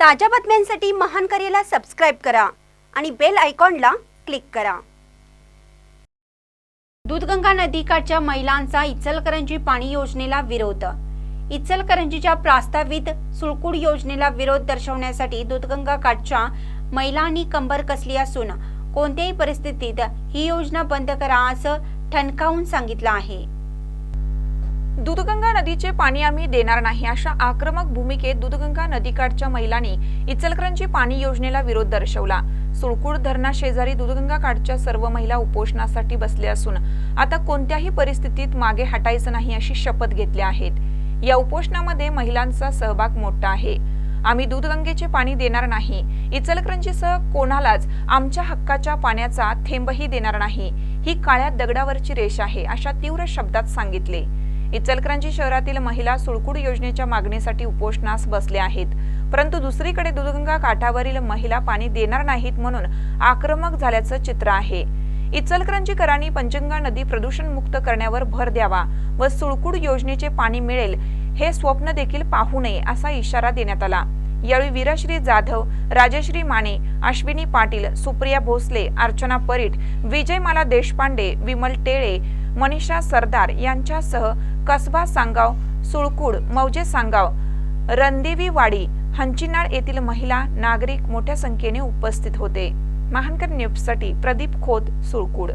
ताज्या बातम्यांसाठी महान करेला सबस्क्राईब करा आणि बेल आयकॉनला क्लिक करा. दूधगंगा नदीकाठच्या महिलांचा इचलकरंजी पाणी योजनेला विरोध. इचलकरंजीच्या प्रास्तावित सुळकुड योजनेला विरोध दर्शवण्यासाठी दूधगंगा काठच्या महिलांनी कंबर कसली असून कोणत्याही परिस्थितीत ही योजना बंद करा असं ठणकावून सांगितलं आहे. दूधगंगा नदीचे पाणी आम्ही देणार नाही. अशा आक्रमक भूमिकेत दूधगंगा नदीकाठच्या महिलांनी इचलकरंजी पाणी योजनेला विरोध दर्शवला. सुळकूड धरणा शेजारी दूधगंगा काठच्या सर्व महिला उपोषणासाठी बसल्या असून आता कोणत्याही परिस्थितीत मागे हटायचं नाही अशी शपथ घेतल्या आहेत. या उपोषणामध्ये महिलांचा सहभाग मोठा आहे. आम्ही दूधगंगेचे पाणी देणार नाही. इचलकरंजीसह कोणालाच आमच्या हक्काच्या पाण्याचा थेंबही देणार नाही. ही काळ्या दगडावरची रेष आहे अशा तीव्र शब्दात सांगितले. इचलकरंजी शहरातील महिला सुळकूड योजनेच्या मागणीसाठी उपोषणास बसल्या आहेत. परंतु दुसरीकडे दुधगंगा काठावरील महिला पाणी देणार नाहीत म्हणून आक्रमक झाल्याचं चित्र आहे. इचलकरंजीकरांनी पंचगंगा नदी प्रदूषण मुक्त करण्यावर भर द्यावा व सुळकूड योजनेचे पाणी मिळेल हे स्वप्न देखील पाहू नये असा इशारा देण्यात आला. यावेळी वीरश्री जाधव राजश्री माने अश्विनी पाटील सुप्रिया भोसले अर्चना परीट विजयमाला देशपांडे विमल टेळे मनीषा सरदार यांच्यासह कसबा सांगाव सुळकूड मौजे सांगाव रणदेवीवाडी हंचिनाळ येथील महिला नागरिक मोठ्या संख्येने उपस्थित होते. महानकर न्यूजसाठी प्रदीप खोत सुळकूड.